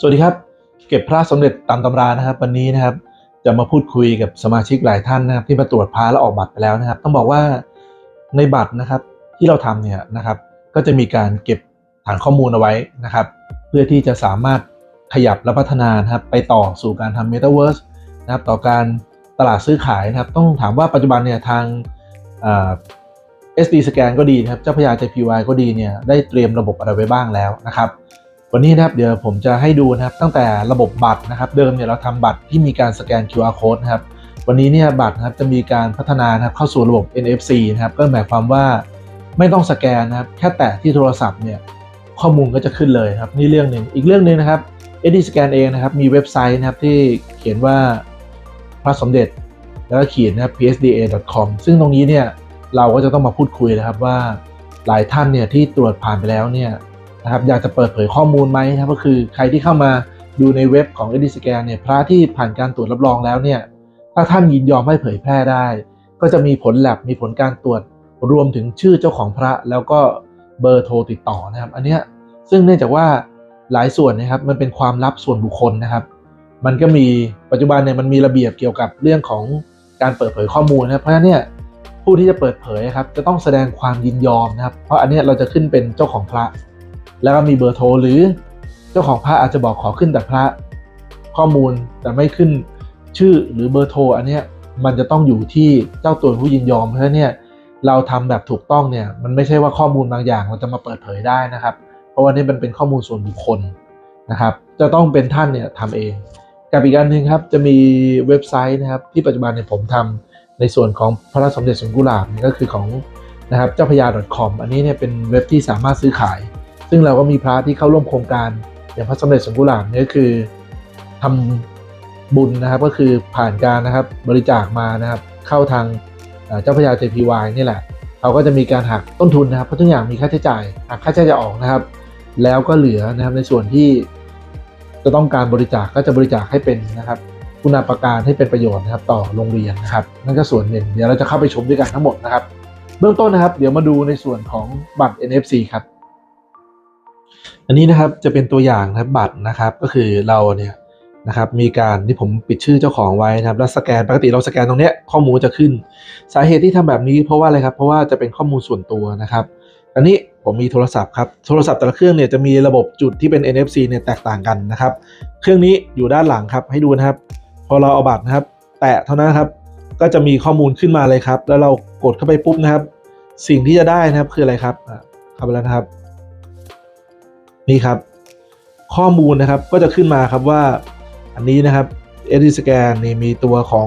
สวัสดีครับ เก็บพระสมเด็จตามตำรานะครับ วันนี้นะครับ จะมาพูดคุยกับสมาชิกหลายท่านนะครับ ที่มาตรวจพระแล้วออกบัตรไปแล้วนะครับ ต้องบอกว่าในบัตรนะครับที่เราทำเนี่ยนะครับ ก็จะมีการเก็บฐานข้อมูลเอาไว้นะครับ เพื่อที่จะสามารถขยับและพัฒนานะครับ ไปต่อสู่การทำ Metaverse นะครับ ต่อการตลาดซื้อขายนะครับ ต้องถามว่าปัจจุบันเนี่ยทางเอ่า SD scan ก็ดีนะครับ เจ้าพยา JPY ก็ดีเนี่ย ได้เตรียมระบบอะไรไว้บ้างแล้วนะครับ วันนี้นะครับเดี๋ยวผมจะให้ดูนะครับตั้งแต่ระบบบัตรนะครับ เดิมเนี่ยเราทำบัตรที่มีการสแกน QR code นะครับวันนี้เนี่ยบัตรนะครับจะมีการพัฒนานะครับเข้าสู่ระบบ NFC นะครับก็หมายความว่าไม่ต้องสแกนนะครับแค่แตะที่โทรศัพท์เนี่ยข้อมูลก็จะขึ้นเลยครับนี่เรื่องหนึ่งอีกเรื่องหนึ่งนะครับ SD Scan เองนะครับมีเว็บไซต์นะครับที่เขียนว่าพระสมเด็จแล้วก็เขียนนะครับ psda.com ซึ่งตรงนี้เนี่ยเราก็จะต้องมาพูดคุยนะครับว่าหลายท่านเนี่ยที่ตรวจผ่านไปแล้วเนี่ย นะครับอยากจะเปิดเผยข้อมูลไหมครับก็คือใครที่เข้ามาดูในเว็บของ SD Scan เนี่ยพระที่ผ่านการตรวจรับรองแล้วเนี่ยถ้าท่านยินยอมให้เผยแพร่ได้ ก็จะมีผลแลบมีผลการตรวจรวมถึงชื่อเจ้าของพระแล้วก็เบอร์โทรติดต่อนะครับ อันนี้ซึ่งเนื่องจากว่าหลายส่วนนะครับมันเป็นความลับส่วนบุคคลนะครับ มันก็มีปัจจุบันเนี่ยมันมีระเบียบเกี่ยวกับเรื่องของการเปิดเผยข้อมูลนะเพราะฉะนั้นเนี่ยผู้ที่จะเปิดเผยครับจะต้องแสดงความยินยอมนะครับ เพราะอันนี้เราจะขึ้นเป็นเจ้าของพระ แล้วก็มีเบอร์โทรหรือเจ้าของพระอาจจะบอกขอขึ้นแต่พระข้อมูลแต่ไม่ขึ้นชื่อหรือเบอร์โทรอันเนี้ยมันจะต้องอยู่ที่เจ้าตัวผู้ยินยอมเพราะฉะนั้นเนี่ยเราทำแบบถูกต้องเนี่ยมันไม่ใช่ว่าข้อมูลบางอย่างเราจะมาเปิดเผยได้นะครับ เพราะว่านี่มันเป็นข้อมูลส่วนบุคคลนะครับ จะต้องเป็นท่านเนี่ยทำเอง กับอีกอันหนึ่งครับจะมีเว็บไซต์นะครับที่ปัจจุบันเนี่ยผมทำในส่วนของพระสมเด็จสมกุลาบเนี่ยก็คือของนะครับเจ้าพยา .com อันนี้เนี่ยเป็นเว็บที่สามารถซื้อขาย ซึ่งเราก็มีพระที่เข้าร่วมโครงการอย่างพระสมเด็จสมกุหลาบเนี่ยก็คือทำบุญนะครับก็คือผ่านการนะครับบริจาคมานะครับ เข้าทางเจ้าพระยา JPY นี่แหละเขาก็จะมีการหักต้นทุนนะครับเพราะทุกอย่างมีค่าใช้จ่ายหักค่าใช้จ่ายออกนะครับ แล้วก็เหลือนะครับในส่วนที่จะต้องการบริจาคก็จะบริจาคให้เป็นนะครับคุณาประการให้เป็นประโยชน์นะครับต่อโรงเรียนนะครับนั่นก็ส่วนหนึ่งเดี๋ยวเราจะเข้าไปชมด้วยกันทั้งหมดนะครับ เบื้องต้นนะครับ เดี๋ยวมาดูในส่วนของบัตร NFC ครับ อันนี้นะครับจะเป็นตัวอย่างนะครับบัตรนะครับก็คือเราเนี่ยนะครับมีการที่ผมปิดชื่อเจ้าของไว้นะครับแล้วสแกนปกติเราสแกนตรงเนี้ยข้อมูลจะขึ้น สาเหตุที่ทำแบบนี้เพราะว่าอะไรครับเพราะว่าจะเป็นข้อมูลส่วนตัวนะครับอันนี้ผมมีโทรศัพท์ครับโทรศัพท์แต่ละเครื่องเนี่ยจะมีระบบจุดที่เป็น NFC เนี่ยแตกต่างกันนะครับ เครื่องนี้อยู่ด้านหลังครับให้ดูนะครับ พอเราเอาบัตรนะครับ แตะเท่านั้นครับก็จะมีข้อมูลขึ้นมาเลยครับ แล้วเรากดเข้าไปปุ๊บนะครับ สิ่งที่จะได้นะครับคืออะไรครับอะเข้าไปแล้วนะครับ นี่ครับ ข้อมูลนะครับก็จะขึ้นมาครับว่าอันนี้นะครับ s d scan นี่มีตัวของ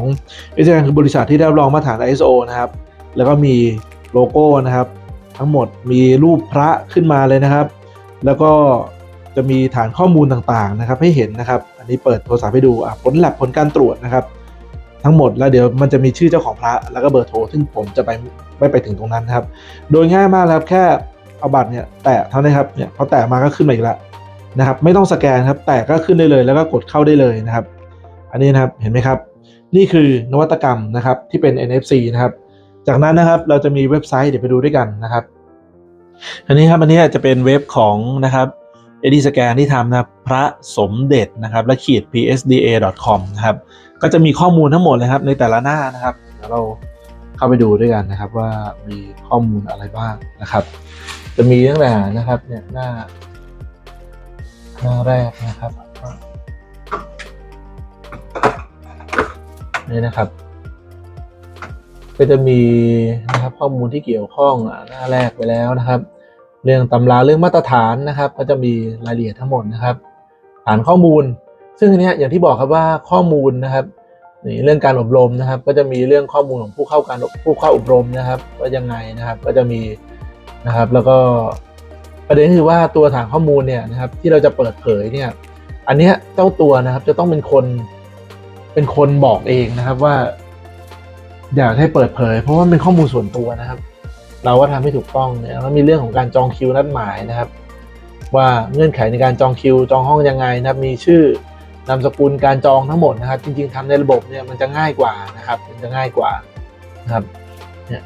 s d scan คือบริษัทที่ได้รับรองมาตรฐาน ISO นะครับ แล้วก็มีโลโก้นะครับ ทั้งหมดมีรูปพระขึ้นมาเลยนะครับ แล้วก็จะมีฐานข้อมูลต่างๆนะครับ ให้เห็นนะครับ อันนี้เปิดโทรศัพท์ให้ดูผลแลบผลการตรวจนะครับ ทั้งหมดแล้วเดี๋ยวมันจะมีชื่อเจ้าของพระแล้วก็เบอร์โทรซึ่งผมจะไปไม่ไปถึงตรงนั้นนะครับ โดยง่ายมากแล้วครับแค่ เอาบัตรเนี่ยแตะเท่านั้นครับเนี่ยพอแตะมาก็ขึ้นมาอีกแล้วนะครับ ไม่ต้องสแกนครับ แตะก็ขึ้นได้เลยแล้วก็กดเข้าได้เลยนะครับ อันนี้นะครับเห็นไหมครับ นี่คือนวัตกรรมนะครับที่เป็น NFC นะครับ จากนั้นนะครับเราจะมีเว็บไซต์เดี๋ยวไปดูด้วยกันนะครับ อันนี้ครับอันนี้จะเป็นเว็บของนะครับ e d i Scan ที่ทำนะครับพระสมเด็จนะครับและขีด psda.com นะครับก็จะมีข้อมูลทั้งหมดเลยครับในแต่ละหน้านะครับเดี๋ยวเรา เข้าไปดูด้วยกันนะครับว่ามีข้อมูลอะไรบ้างนะครับ จะมีตั้งแต่นะครับเนี่ยหน้า หน้าแรกนะครับนี่นะครับ ก็จะมีนะครับข้อมูลที่เกี่ยวข้องอะหน้าแรกไปแล้วนะครับ เรื่องตำราเรื่องมาตรฐานนะครับ ก็จะมีรายละเอียดทั้งหมดนะครับ ฐานข้อมูล ซึ่งอันเนี้ยอย่างที่บอกครับว่าข้อมูลนะครับ นี่เรื่องการอบรมนะครับ ก็จะมีเรื่องข้อมูลของผู้เข้าการผู้เข้าอบรมนะครับว่ายังไงนะครับ ก็จะมีนะครับ แล้วก็ประเด็นคือว่าตัวฐานข้อมูลเนี่ยนะครับ ที่เราจะเปิดเผยเนี่ย อันเนี้ยเจ้าตัวนะครับ จะต้องเป็นคนเป็นคนบอกเองนะครับว่า อยากให้เปิดเผย เพราะว่าเป็นข้อมูลส่วนตัวนะครับ เราก็ทำให้ถูกต้องเนี่ยแล้วมีเรื่องของการจองคิวนัดหมายนะครับ ว่าเงื่อนไขในการจองคิว จองห้องยังไงนะครับ มีชื่อ นามสกุลการจองทั้งหมดนะครับ จริง ๆทำในระบบเนี่ยมันจะง่ายกว่านะครับมันจะง่ายกว่านะครับเนี่ย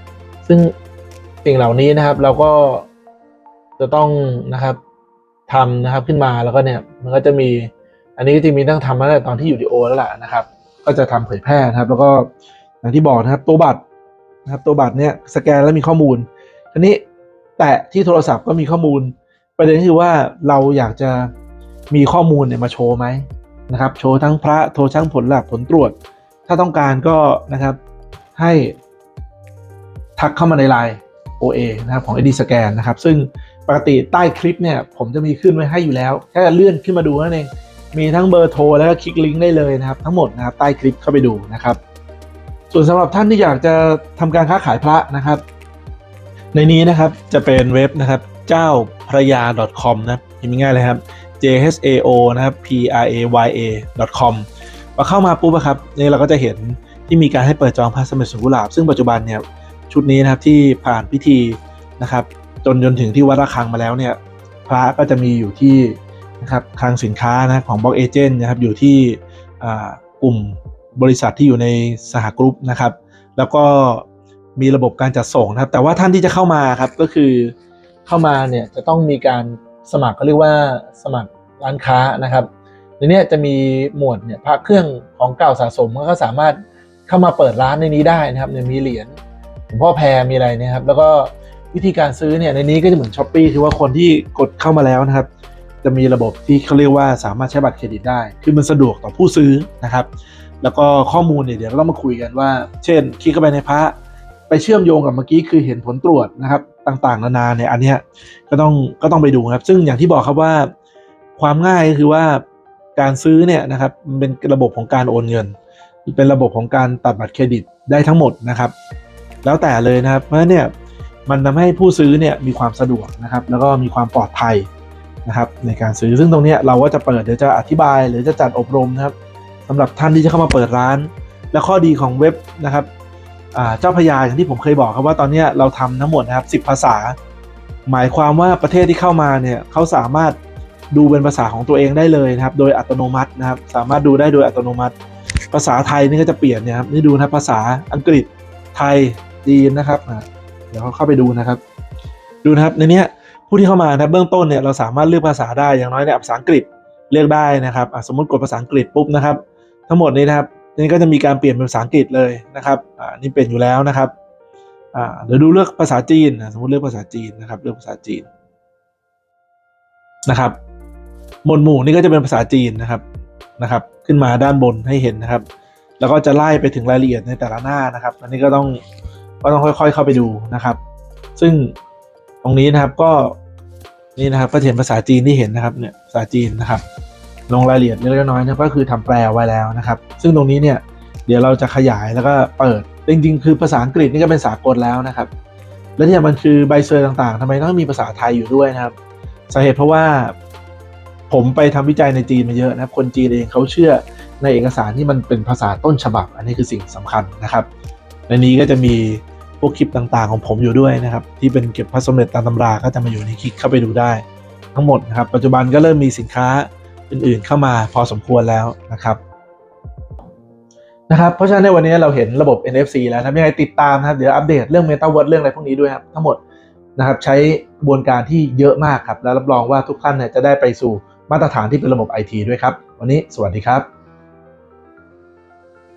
ซึ่งสิ่งเหล่านี้นะครับ เราก็จะต้องนะครับทำนะครับขึ้นมาแล้วก็เนี่ยมันก็จะมี อันนี้ก็จะมีตั้งทำมาตั้งแต่ตอนที่อยู่ดีโอแล้วล่ะนะครับ ก็จะทำเผยแพร่นะครับ แล้วก็อย่างที่บอกนะครับ ตัวบัตรนะครับ ตัวบัตรเนี่ยสแกนแล้วมีข้อมูลทีนี้แตะที่โทรศัพท์ก็มีข้อมูล ประเด็นคือว่าเราอยากจะมีข้อมูลเนี่ยมาโชว์ไหม นะครับ โชว์ทั้งพระโทรช่างผลหลักผลตรวจ ถ้าต้องการก็นะครับให้ทักเข้ามาในไลน์ OA นะครับของ ID Scan นะครับ ซึ่งปกติใต้คลิปเนี่ย ผมจะมีขึ้นไว้ให้อยู่แล้ว แค่เลื่อนขึ้นมาดูนั่นเอง มีทั้งเบอร์โทรแล้วก็คลิกลิงก์ได้เลยนะครับ ทั้งหมดนะครับใต้คลิปเข้าไปดูนะครับ ส่วนสำหรับท่านที่อยากจะทำการค้าขายพระนะครับ ในนี้นะครับจะเป็นเว็บนะครับ เจ้าพระยา .com นะครับพิมพ์ง่ายเลยครับ j h a o นะครับ p r a y a .com พอเข้ามาปุ๊บอะครับนี่เราก็จะเห็นที่มีการให้เปิดจองพระสมเด็จสุกุหลาบ ซึ่งปัจจุบันเนี่ยชุดนี้นะครับที่ผ่านพิธีนะครับจนจนถึงที่วัดระฆังมาแล้วเนี่ยพระก็จะมีอยู่ที่นะครับคลังสินค้านะของบล็อกเอเจนต์นะครับอยู่ที่อ่ากลุ่มบริษัทที่อยู่ในสหกรุ๊ปนะครับ แล้วก็มีระบบการจัดส่งนะครับ แต่ว่าท่านที่จะเข้ามาครับก็คือเข้ามาเนี่ยจะต้องมีการ สมัครเขาเรียกว่าสมัครร้านค้านะครับในนี้จะมีหมวดเนี่ยพระเครื่องของเก่าสะสมก็สามารถเข้ามาเปิดร้านในนี้ได้นะครับเนี่ยมีเหรียญหลวงพ่อแพรมีอะไรเนี่ยครับแล้วก็วิธีการซื้อเนี่ยในนี้ก็จะเหมือนช้อปปีคือว่าคนที่กดเข้ามาแล้วนะครับ จะมีระบบที่เขาเรียกว่าสามารถใช้บัตรเครดิตได้ คือมันสะดวกต่อผู้ซื้อนะครับ แล้วก็ข้อมูลเนี่ยเดี๋ยวเราต้องมาคุยกันว่า เช่น คลิกเข้าไปในพระ ไปเชื่อมโยงกับเมื่อกี้คือเห็นผลตรวจนะครับ ต่างๆ นานาเนี่ยอันเนี้ยก็ต้องก็ต้องไปดูครับ ซึ่งอย่างที่บอกครับว่าความง่ายก็คือว่าการซื้อเนี่ยนะครับมันเป็นระบบของการโอนเงิน เป็นระบบของการตัดบัตรเครดิตได้ทั้งหมดนะครับ แล้วแต่เลยนะครับเพราะฉะนั้นเนี่ยมันทำให้ผู้ซื้อเนี่ยมีความสะดวกนะครับ แล้วก็มีความปลอดภัยนะครับ ในการซื้อซึ่งตรงนี้เราก็จะเปิดเดี๋ยวจะอธิบาย หรือจะจัดอบรมนะครับสำหรับท่านที่จะเข้ามาเปิดร้าน และข้อดีของเว็บนะครับ เจ้าพระยาอย่างที่ผมเคยบอกครับว่าตอนนี้เราทำทั้งหมดนะครับ 10 ภาษา หมายความว่าประเทศที่เข้ามาเนี่ยเขาสามารถดูเป็นภาษาของตัวเองได้เลยนะครับ โดยอัตโนมัตินะครับ สามารถดูได้โดยอัตโนมัติ ภาษาไทยนี่ก็จะเปลี่ยนเนี่ยครับนี่ดูนะภาษาอังกฤษไทยจีนนะครับเดี๋ยวเข้าไปดูนะครับ ดูนะครับในนี้ผู้ที่เข้ามานะเบื้องต้นเนี่ยเราสามารถเลือกภาษาได้อย่างน้อยเนี่ยภาษาอังกฤษเลือกได้นะครับสมมติกดภาษาอังกฤษปุ๊บนะครับ ทั้งหมดนี้นะครับ นี่ก็จะมีการเปลี่ยนเป็นภาษาอังกฤษเลยนะครับอ่านี่เป็นอยู่แล้วนะครับอ่าเดี๋ยวดูเลือกภาษาจีนอะสมมติเลือกภาษาจีนนะครับ เลือกภาษาจีนนะครับ หมวดหมู่นี่ก็จะเป็นภาษาจีนนะครับนะครับ ขึ้นมาด้านบนให้เห็นนะครับ แล้วก็จะไล่ไปถึงรายละเอียดในแต่ละหน้านะครับ อันนี้ก็ต้องก็ต้องค่อย ๆ เข้าไปดูนะครับ ซึ่งตรงนี้นะครับก็นี่นะครับก็เห็นภาษาจีนที่เห็นนะครับเนี่ยภาษาจีนนะครับ ลงรายละเอียดเล็กๆน้อยๆนะก็คือทำแปลไว้แล้วนะครับ ซึ่งตรงนี้เนี่ยเดี๋ยวเราจะขยายแล้วก็เปิด จริงๆ คือภาษาอังกฤษนี่ก็เป็นสากลแล้วนะครับ และที่สำคัญคือใบเซอร์ต่างๆทำไมต้องมีภาษาไทยอยู่ด้วยนะครับสาเหตุเพราะว่าผมไปทำวิจัยในจีนมาเยอะนะครับคนจีนเองเขาเชื่อในเอกสารที่มันเป็นภาษาต้นฉบับ อันนี้คือสิ่งสำคัญนะครับ ในนี้ก็จะมีพวกคลิปต่างๆ ของผมอยู่ด้วยนะครับ ที่เป็นเก็บพระสมเด็จตามตำราก็จะมาอยู่ในคลิกเข้าไปดูได้ ทั้งหมดนะครับ ปัจจุบันก็เริ่มมีสินค้า อื่นๆเข้ามาพอสมควรแล้วนะครับนะครับ เพราะฉะนั้นในวันนี้เราเห็นระบบ NFC แล้วนะยังไงติดตามนะครับ เดี๋ยวอัปเดตเรื่อง Metaverse เรื่องอะไรพวกนี้ด้วยครับ ทั้งหมดนะครับใช้กระบวนการที่เยอะมากครับ แล้วรับรองว่าทุกท่านเนี่ยจะได้ไปสู่มาตรฐานที่เป็นระบบ IT ด้วยครับ วันนี้สวัสดีครับ